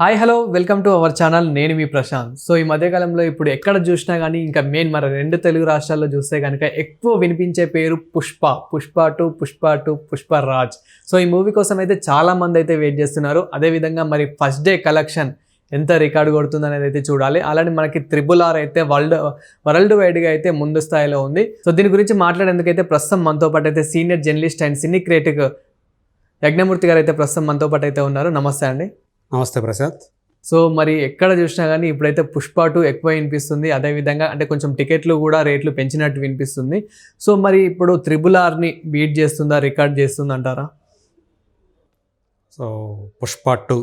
Hi hello welcome to our channel నేను మీ Prashanth. So ఈ మధ్యకాలంలో ఇప్పుడు ఎక్కడ చూసినా కానీ ఇంకా మెయిన్ మన రెండు తెలుగు రాష్ట్రాల్లో చూస్తే కనుక ఎక్కువ వినిపించే పేరు Pushpa. Pushpa two Pushpa two Pushpa Raj. So ఈ మూవీ కోసం అయితే చాలా మంది అయితే వెయిట్ చేస్తున్నారు. అదేవిధంగా మరి ఫస్ట్ డే కలెక్షన్ ఎంత రికార్డు కొడుతుంది అనేది అయితే చూడాలి. అలానే మనకి త్రిబుల్ ఆర్ అయితే వరల్డ్ వరల్డ్ వైడ్గా అయితే ముందు స్థాయిలో ఉంది. సో దీని గురించి మాట్లాడేందుకైతే ప్రస్తుతం మనతో పాటు అయితే senior journalist and cine critic Yagnamurthy గారు అయితే ప్రస్తుతం మనతో పాటు అయితే ఉన్నారు. నమస్తే అండి. నమస్తే ప్రశాంత్ సో మరి ఎక్కడ చూసినా కానీ ఇప్పుడైతే పుష్ప టూ ఎక్కువ వినిపిస్తుంది. అదేవిధంగా అంటే కొంచెం టికెట్లు కూడా రేట్లు పెంచినట్టు వినిపిస్తుంది. సో మరి ఇప్పుడు త్రిబుల్ ఆర్ని బీట్ చేస్తుందా రికార్డ్ చేస్తుంది అంటారా సో పుష్ప టూ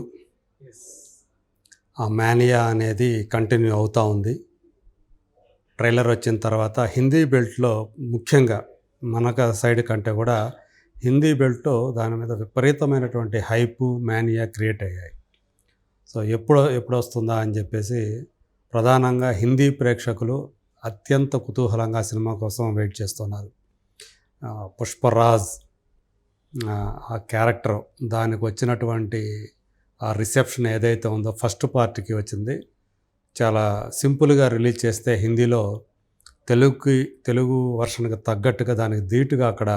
ఆ మేనియా అనేది కంటిన్యూ అవుతూ ఉంది. ట్రైలర్ వచ్చిన తర్వాత హిందీ బెల్ట్లో ముఖ్యంగా మనక సైడ్ కంటే కూడా హిందీ బెల్ట్లో దాని మీద విపరీతమైనటువంటి హైపు మేనియా క్రియేట్ అయ్యాయి. సో ఎప్పుడు ఎప్పుడు వస్తుందా అని చెప్పేసి ప్రధానంగా హిందీ ప్రేక్షకులు అత్యంత కుతూహలంగా సినిమా కోసం వెయిట్ చేస్తున్నారు. పుష్పరాజ్ ఆ, క్యారెక్టర్ దానికి వచ్చినటువంటి ఆ రిసెప్షన్ ఏదైతే ఉందో ఫస్ట్ పార్ట్కి వచ్చింది. చాలా సింపుల్గా రిలీజ్ చేస్తే హిందీలో తెలుగుకి తెలుగు వర్షన్కి తగ్గట్టుగా దానికి ధీటుగా అక్కడ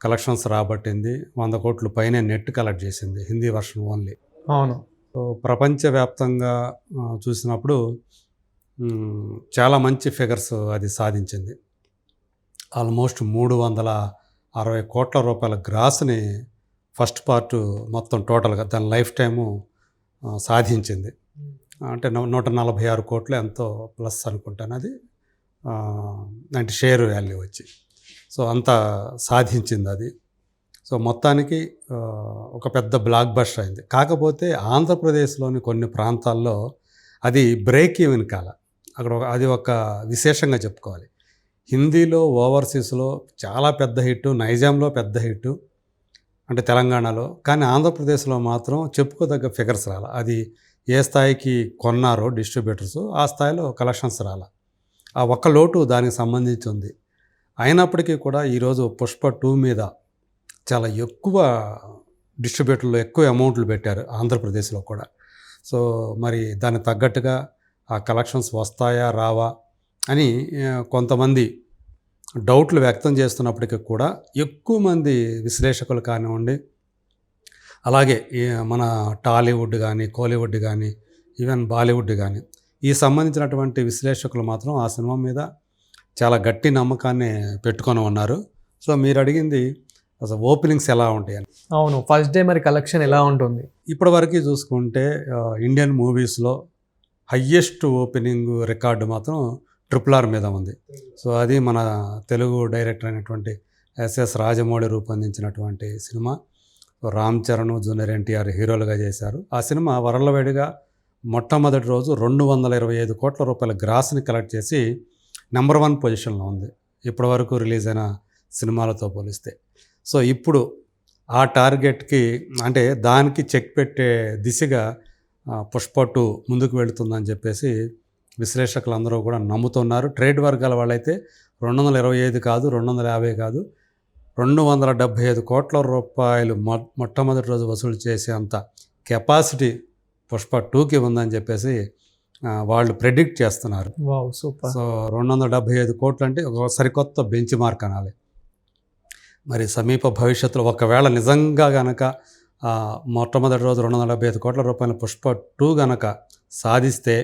కలెక్షన్స్ రాబట్టింది. వంద కోట్ల పైనే నెట్ కలెక్ట్ చేసింది హిందీ వర్షన్ ఓన్లీ. అవును. సో ప్రపంచవ్యాప్తంగా చూసినప్పుడు చాలా మంచి ఫిగర్స్ అది సాధించింది. ఆల్మోస్ట్ మూడు వందల అరవై కోట్ల రూపాయల గ్రాస్ని ఫస్ట్ పార్ట్ మొత్తం టోటల్గా దాని లైఫ్ టైము సాధించింది. అంటే నూట నలభై ఆరు కోట్లు ఎంతో ప్లస్ అనుకుంటాను అది. అంటే షేర్ వాల్యూ వచ్చి. సో అంత సాధించింది అది. సో మొత్తానికి ఒక పెద్ద బ్లాక్ బస్టర్ అయింది. కాకపోతే ఆంధ్రప్రదేశ్లోని కొన్ని ప్రాంతాల్లో అది బ్రేక్ ఈవెన్ కాల. అక్కడ ఒక- అది ఒక విశేషంగా చెప్పుకోవాలి. హిందీలో ఓవర్సీస్లో చాలా పెద్ద హిట్ నైజాంలో పెద్ద హిట్ అంటే తెలంగాణలో. కానీ ఆంధ్రప్రదేశ్లో మాత్రం చెప్పుకోదగ్గ ఫిగర్స్ రాల. అది ఏ స్థాయికి కొన్నారో డిస్ట్రిబ్యూటర్స్ ఆ స్థాయిలో కలెక్షన్స్ రాల. ఆ ఒక్క లోటు దానికి సంబంధించి ఉంది. అయినప్పటికీ కూడా ఈరోజు పుష్ప టూ మీద చాలా ఎక్కువ డిస్ట్రిబ్యూటర్లు ఎక్కువ అమౌంట్లు పెట్టారు ఆంధ్రప్రదేశ్లో కూడా. సో మరి దానికి తగ్గట్టుగా ఆ కలెక్షన్స్ వస్తాయా రావా అని కొంతమంది డౌట్లు వ్యక్తం చేస్తున్నప్పటికీ కూడా ఎక్కువ మంది విశ్లేషకులు కానివ్వండి అలాగే మన టాలీవుడ్ కానీ కోలీవుడ్ కానీ ఈవెన్ బాలీవుడ్ కానీ ఈ సంబంధించినటువంటి విశ్లేషకులు మాత్రం ఆ సినిమా మీద చాలా గట్టి నమ్మకాన్ని పెట్టుకొని ఉన్నారు. సో మీరు అడిగింది అసలు ఓపెనింగ్స్ ఎలా ఉంటాయి అని. అవును ఫస్ట్ డే మరి కలెక్షన్ ఎలా ఉంటుంది? ఇప్పటివరకు చూసుకుంటే ఆ, ఇండియన్ మూవీస్లో హయ్యెస్ట్ ఓపెనింగ్ రికార్డు మాత్రం ట్రిపుల్ ఆర్ మీద ఉంది. సో అది మన తెలుగు డైరెక్టర్ అయినటువంటి ఎస్ఎస్ రాజమౌళి రూపొందించినటువంటి సినిమా. రామ్ చరణ్ జూనియర్ ఎన్టీఆర్ హీరోలుగా చేశారు. ఆ సినిమా వరలవేడిగా మొట్టమొదటి రోజు రెండు వందల ఇరవై ఐదు కోట్ల రూపాయల గ్రాస్ని కలెక్ట్ చేసి నెంబర్ వన్ పొజిషన్లో ఉంది. ఇప్పటివరకు రిలీజ్ అయిన సినిమాలతో పోలిస్తే. సో ఇప్పుడు ఆ టార్గెట్కి అంటే దానికి చెక్ పెట్టే దిశగా పుష్ప టూ ముందుకు వెళుతుందని చెప్పేసి విశ్లేషకులందరూ కూడా నమ్ముతున్నారు. ట్రేడ్ వర్గాల వాళ్ళైతే రెండు వందల ఇరవై ఐదు కాదు రెండు వందల యాభై కాదు రెండు వందల డెబ్భై ఐదు కోట్ల రూపాయలు మొ మొట్టమొదటి రోజు వసూలు చేసేంత కెపాసిటీ పుష్ప టూకి ఉందని చెప్పేసి వాళ్ళు ప్రెడిక్ట్ చేస్తున్నారు. సో రెండు వందల డెబ్భై ఐదు కోట్లు అంటే ఒక సరికొత్త బెంచ్ మార్క్ అనాలి. మరి సమీప భవిష్యత్తులో ఒకవేళ నిజంగా గనక మొట్టమొదటి రోజు రెండు వందల డెబ్బై ఐదు కోట్ల రూపాయల పుష్ప టూ గనక సాధిస్తే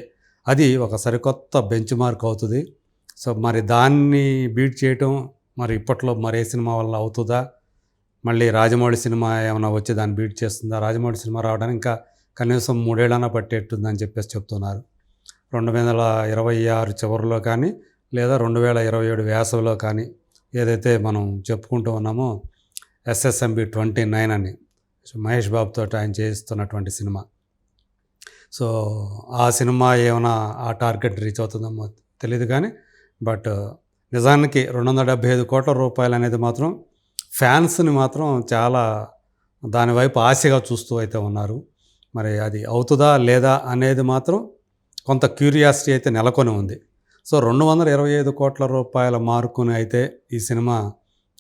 అది ఒక సరికొత్త బెంచ్ మార్క్ అవుతుంది. సో మరి దాన్ని బీట్ చేయటం మరి ఇప్పట్లో మరే సినిమా వల్ల అవుతుందా? మళ్ళీ రాజమౌళి సినిమా ఏమైనా వచ్చి దాన్ని బీట్ చేస్తుందా? రాజమౌళి సినిమా రావడానికి ఇంకా కనీసం మూడేళ్ళన పట్టేట్టుందని చెప్పేసి చెప్తున్నారు. రెండు వేల ఇరవై ఆరు చివరిలో కానీ లేదా రెండు వేల ఇరవై ఏడు వేసవిలో కానీ ఏదైతే మనం చెప్పుకుంటూ ఉన్నామో ఎస్ఎస్ఎంబి ట్వంటీ నైన్ అని మహేష్ బాబుతో ఆయన చేస్తున్నటువంటి సినిమా. సో ఆ సినిమా ఏమైనా ఆ టార్గెట్ రీచ్ అవుతుందేమో తెలియదు కానీ బట్ నిజానికి రెండు వందల డెబ్బై ఐదు కోట్ల రూపాయలు అనేది మాత్రం ఫ్యాన్స్ని మాత్రం చాలా దాని వైపు ఆశగా చూస్తూ అయితే ఉన్నారు. మరి అది అవుతుందా లేదా అనేది మాత్రం కొంత క్యూరియాసిటీ అయితే నెలకొని ఉంది. సో రెండు వందల ఇరవై ఐదు కోట్ల రూపాయల మార్కుని అయితే ఈ సినిమా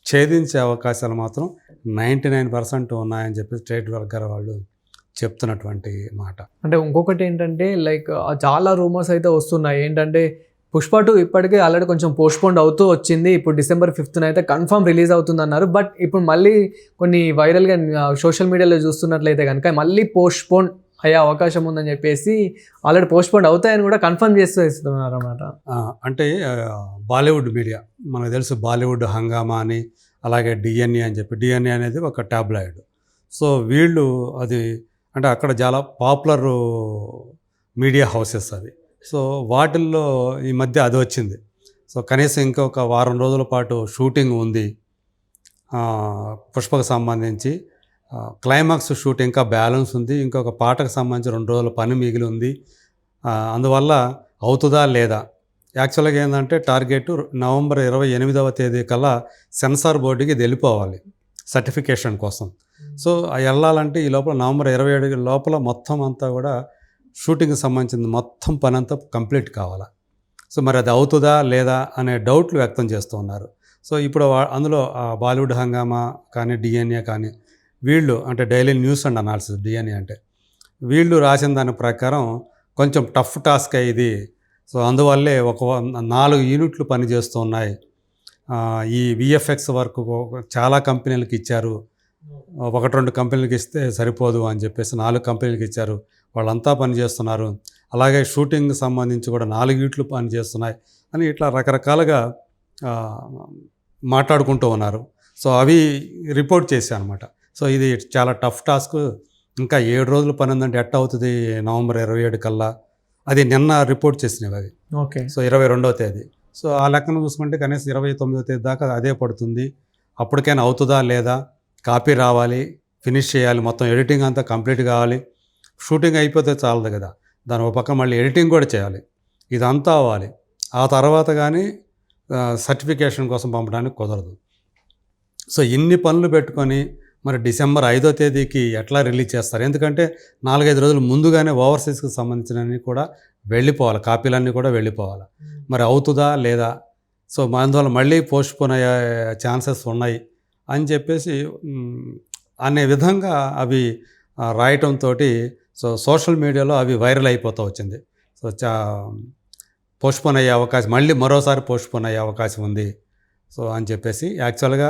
ఛేదించే అవకాశాలు మాత్రం నైంటీ నైన్ పర్సెంట్ ఉన్నాయని చెప్పి స్టేట్ వర్గాల వాళ్ళు చెప్తున్నటువంటి మాట. అంటే ఇంకొకటి ఏంటంటే లైక్ చాలా రూమర్స్ అయితే వస్తున్నాయి. ఏంటంటే పుష్ప టూ ఇప్పటికే ఆల్రెడీ కొంచెం పోస్ట్పోండ్ అవుతూ వచ్చింది. ఇప్పుడు డిసెంబర్ ఫిఫ్త్న అయితే కన్ఫర్మ్ రిలీజ్ అవుతుంది అన్నారు బట్ ఇప్పుడు మళ్ళీ కొన్ని వైరల్గా సోషల్ మీడియాలో చూస్తున్నట్లయితే కనుక మళ్ళీ పోస్ట్పోన్ అయ్యే అవకాశం ఉందని చెప్పేసి ఆల్రెడీ పోస్ట్పోండ్ అవుతాయని కూడా కన్ఫర్మ్ చేస్తూ ఇస్తున్నారు అనమాట అంటే బాలీవుడ్ మీడియా మనకు తెలుసు బాలీవుడ్ హంగామా అని అలాగే డిఎన్ఏ అని చెప్పి డిఎన్ఏ అనేది ఒక టాబ్లాయిడ్. సో వీళ్ళు అది అంటే అక్కడ చాలా పాపులర్ మీడియా హౌసెస్ అవి. సో వాటిల్లో ఈ మధ్య అది వచ్చింది. సో కనీసం ఇంకొక వారం రోజుల పాటు షూటింగ్ ఉంది. పుష్పకు సంబంధించి క్లైమాక్స్ షూట్ ఇంకా బ్యాలెన్స్ ఉంది. ఇంకొక పాటకు సంబంధించి రెండు రోజుల పని మిగిలి ఉంది. అందువల్ల అవుతుందా లేదా? యాక్చువల్గా ఏంటంటే టార్గెట్ నవంబర్ ఇరవై ఎనిమిదవ తేదీ కల్లా సెన్సార్ బోర్డుకి వెళ్ళిపోవాలి సర్టిఫికేషన్ కోసం. సో వెళ్ళాలంటే ఈ లోపల నవంబర్ ఇరవై ఏడు లోపల మొత్తం అంతా కూడా షూటింగ్కి సంబంధించిన మొత్తం పని అంతా కంప్లీట్ కావాలా? సో మరి అది అవుతుందా లేదా అనే డౌట్లు వ్యక్తం చేస్తూ ఉన్నారు. సో ఇప్పుడు అందులో బాలీవుడ్ హంగామా కానీ డిఎన్ఏ కానీ వీళ్ళు అంటే daily news and analysis DNA అంటే. వీళ్ళు రాసిన దాని ప్రకారం కొంచెం టఫ్ టాస్క్ ఇది. సో అందువల్లే ఒక నాలుగు యూనిట్లు పనిచేస్తూ ఉన్నాయి ఈ విఎఫ్ఎక్స్ వర్క్ చాలా కంపెనీలకు ఇచ్చారు. ఒకటి రెండు కంపెనీలకు ఇస్తే సరిపోదు అని చెప్పేసి నాలుగు కంపెనీలకు ఇచ్చారు. వాళ్ళంతా పనిచేస్తున్నారు అలాగే షూటింగ్ సంబంధించి కూడా నాలుగు యూట్లు పనిచేస్తున్నాయి అని ఇట్లా రకరకాలుగా మాట్లాడుకుంటూ ఉన్నారు. సో అవి రిపోర్ట్ చేశాను అనమాట సో ఇది చాలా టఫ్ టాస్క్. ఇంకా ఏడు రోజులు పని ఉందంటే ఎట్ట అవుతుంది? నవంబర్ ఇరవై ఏడు కల్లా. అది నిన్న రిపోర్ట్ చేసినవి అవి. ఓకే. సో ఇరవై రెండవ తేదీ. సో ఆ లెక్కను చూసుకుంటే కనీసం ఇరవై తొమ్మిదవ తేదీ దాకా అదే పడుతుంది. అప్పటికైనా అవుతుందా? లేదా? కాపీ రావాలి. ఫినిష్ చేయాలి. మొత్తం ఎడిటింగ్ అంతా కంప్లీట్ కావాలి. షూటింగ్ అయిపోతే చాలదు కదా. దాని ఒక పక్క మళ్ళీ ఎడిటింగ్ కూడా చేయాలి. ఇదంతా అవ్వాలి. ఆ తర్వాత కానీ సర్టిఫికేషన్ కోసం పంపడానికి కుదరదు. సో ఇన్ని పనులు పెట్టుకొని మరి డిసెంబర్ ఐదో తేదీకి ఎట్లా రిలీజ్ చేస్తారు? ఎందుకంటే నాలుగైదు రోజులు ముందుగానే ఓవర్సీస్కి సంబంధించినవి కూడా వెళ్ళిపోవాలి. కాపీలన్నీ కూడా వెళ్ళిపోవాలి. మరి అవుతుందా లేదా? సో అందువల్ల మళ్ళీ పోస్ట్ పోన్ అయ్యే ఛాన్సెస్ ఉన్నాయి అని చెప్పేసి అనే విధంగా అవి రాయటంతో సో సోషల్ మీడియాలో అవి వైరల్ అయిపోతూ వచ్చింది. సో చా పోస్ట్ పోన్ అయ్యే అవకాశం మళ్ళీ మరోసారి పోస్ట్ పోన్ అయ్యే అవకాశం ఉంది. సో అని చెప్పేసి యాక్చువల్గా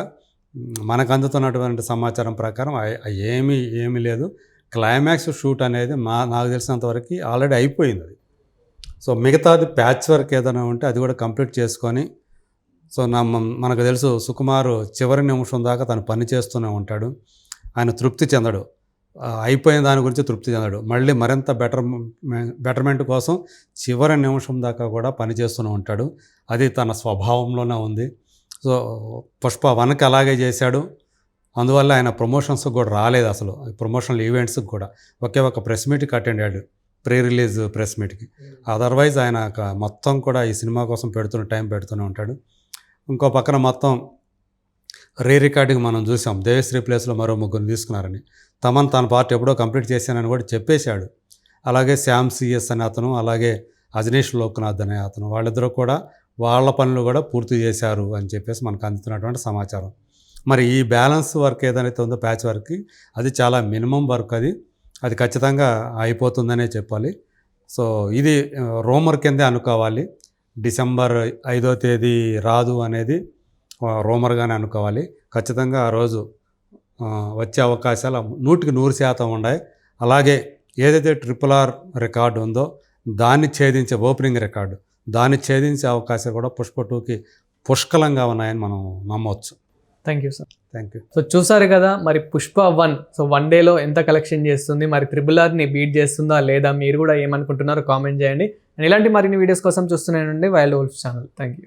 మనకు అందుతున్నటువంటి సమాచారం ప్రకారం ఏమీ ఏమీ లేదు. క్లైమాక్స్ షూట్ అనేది మా నాకు తెలిసినంతవరకు ఆల్రెడీ అయిపోయింది అది. సో మిగతాది ప్యాచ్ వర్క్ ఏదైనా ఉంటే అది కూడా కంప్లీట్ చేసుకొని సో నా మనకు తెలుసు సుకుమారు చివరి నిమిషం దాకా తను పని చేస్తూనే ఉంటాడు. ఆయన తృప్తి చెందడు. అయిపోయిన దాని గురించి తృప్తి చెందడు. మళ్ళీ మరింత బెటర్ బెటర్మెంట్ కోసం చివరి నిమిషం దాకా కూడా పని చేస్తూనే ఉంటాడు. అది తన స్వభావంలోనే ఉంది. సో పుష్ప వన్కి అలాగే చేశాడు. అందువల్ల ఆయన ప్రమోషన్స్కి కూడా రాలేదు అసలు. ప్రమోషనల్ ఈవెంట్స్కి కూడా. ఒకే ఒక ప్రెస్ మీట్కి అటెండ్ అయ్యాడు. ప్రీ రిలీజ్ ప్రెస్ మీట్కి. అదర్వైజ్ ఆయన మొత్తం కూడా ఈ సినిమా కోసం పెడుతున్న టైం పెడుతూనే ఉంటాడు. ఇంకో పక్కన మొత్తం రీ రికార్డింగ్ మనం చూసాం. దేవశ్రీ ప్లేస్లో మరో ముగ్గురు తీసుకున్నారని. తమన్ తన పార్ట్ ఎప్పుడో కంప్లీట్ చేశానని కూడా చెప్పేశాడు. అలాగే శ్యామ్ సిఎస్ అనే అతను అలాగే అజనీష్ లోక్నాథ్ అనే అతను. వాళ్ళిద్దరూ కూడా వాళ్ళ పనులు కూడా పూర్తి చేశారు అని చెప్పేసి మనకు అందుతున్నటువంటి సమాచారం. మరి ఈ బ్యాలెన్స్ వర్క్ ఏదైతే ఉందో ప్యాచ్ వర్క్కి అది చాలా మినిమం వర్క్ అది. అది ఖచ్చితంగా అయిపోతుందనే చెప్పాలి. సో ఇది రోమర్ కిందే అనుకోవాలి. డిసెంబర్ ఐదో తేదీ రాదు అనేది రోమర్గానే అనుకోవాలి. ఖచ్చితంగా ఆ రోజు వచ్చే అవకాశాలు నూటికి నూరు శాతం ఉన్నాయి. అలాగే ఏదైతే ట్రిపుల్ ఆర్ రికార్డు ఉందో దాన్ని ఛేదించే ఓపెనింగ్ రికార్డు. దాన్ని ఛేదించే అవకాశాలు కూడా పుష్ప టూకి పుష్కలంగా ఉన్నాయని మనం నమ్మవచ్చు thank you sir thank you so చూసారు కదా మరి పుష్ప వన్. సో వన్ డేలో ఎంత కలెక్షన్ చేస్తుంది మరి త్రిబుల్ ఆర్ని బీట్ చేస్తుందా లేదా మీరు కూడా ఏమనుకుంటున్నారో కామెంట్ చేయండి. అండ్ ఇలాంటి మరిన్ని వీడియోస్ కోసం చూస్తూనే ఉండండి wild wolf channel thank you